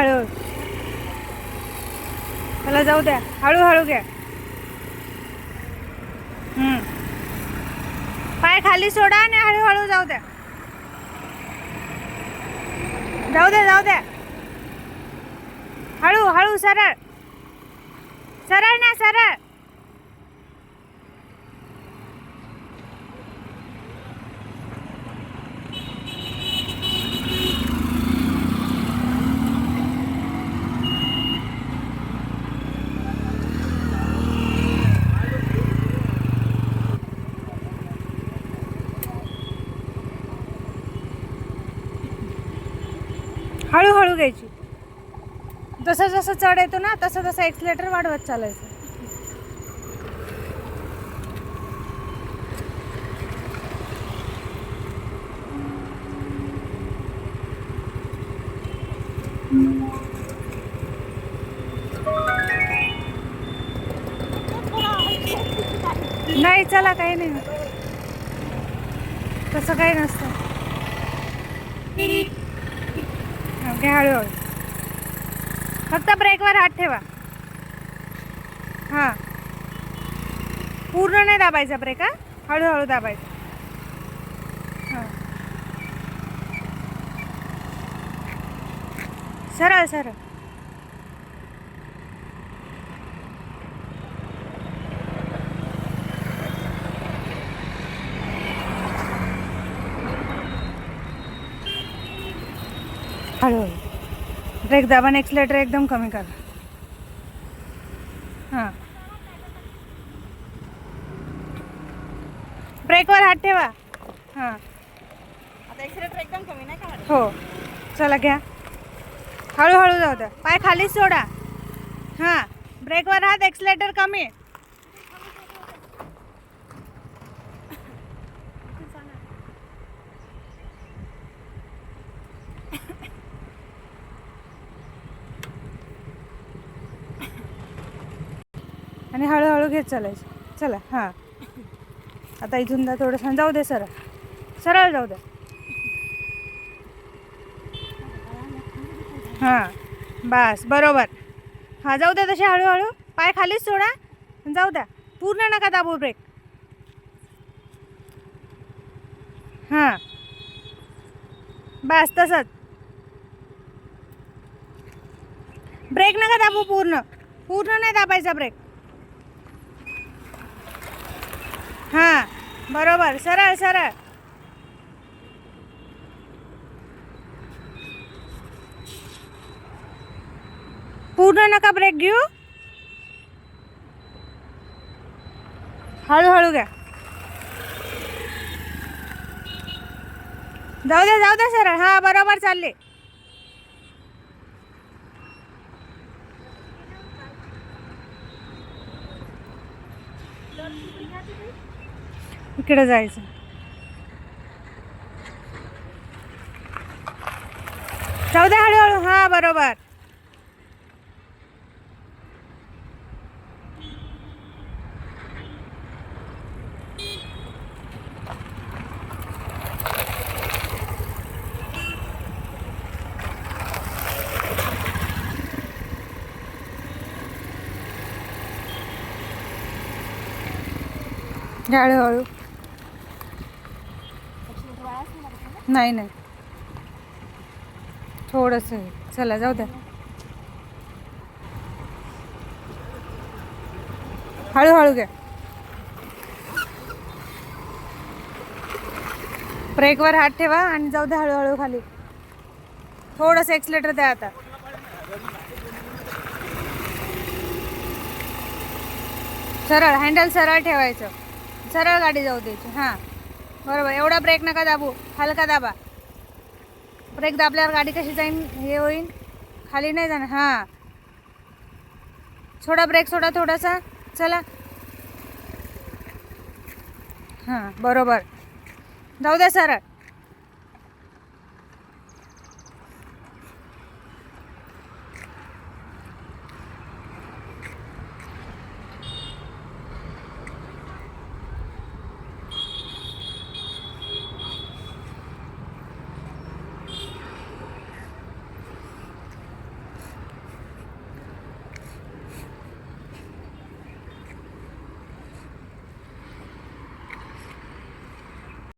हळूहळू त्याला जाऊ द्या. हळूहळू घ्या. हम्म. पाय खाली सोडा आणि हळूहळू जाऊ द्या. जाऊ द्या जाऊ द्या. हळू हळू सरळ. सरळ ना सरळ. हळूहळू घ्यायची. जसं जसं चढ येतो ना तसं तसं एक्सलेटर वाढवत चालायचं. नाही चला काही नाही. तसं काही नसतं. ओके हळूहळू. फक्त ब्रेकवर हात ठेवा. हां. पूर्ण नाही दाबायचा ब्रेक हा. हळूहळू दाबायचा. हां. सरळ सरळ. हळूहळू ब्रेक दाबा एक्सलेटर एकदम कमी करा. हां. ब्रेकवर हात ठेवा. हां. आता एक्सलेटर एकदम कमी नाही का? हो. चला घ्या. हळूहळू जाऊ द्या. पाय खालीच सोडा. हां. ब्रेकवर हात एक्सलेटर कमी आणि हळूहळू घेत चालायचं चला हां. आता इथून दा थोडंसं जाऊ दे सरळ. सरळ जाऊ दे. हां बस बरोबर. हां जाऊ द्या तसे हळूहळू. पाय खालीच सोडा जाऊ द्या. पूर्ण नका दाबू ब्रेक हां. बस तसंच. ब्रेक नका दाबू पूर्ण. पूर्ण नाही दाबायचा ब्रेक हां बरोबर सरळ सरळ. पूर्ण नका ब्रेक घेऊ. हळूहळू घ्या. जाऊ द्या जाऊ द्या सरळ. हा बरोबर चालले. इकडे जायचं. चौदा हळूहळू. हा बरोबर. हळूहळू एक्सलेटर वायाच नाही नाही. थोडंसं चला जाऊ द्या. हळूहळू घ्या. ब्रेकवर हात ठेवा आणि जाऊ द्या हळूहळू खाली. थोडंसं एक्सलेटर द्या आता. सरळ हँडल सरळ ठेवायचं. सरळ गाडी जाऊ द्यायची हां. बरोबर. एवढा ब्रेक नका दाबू. हलका दाबा. ब्रेक दाबल्यावर गाडी कशी जाईन हे होईन. खाली नाही जाणार. हां. सोडा ब्रेक सोडा थोडासा. चला. हां बरोबर. जाऊ द्या सरळ.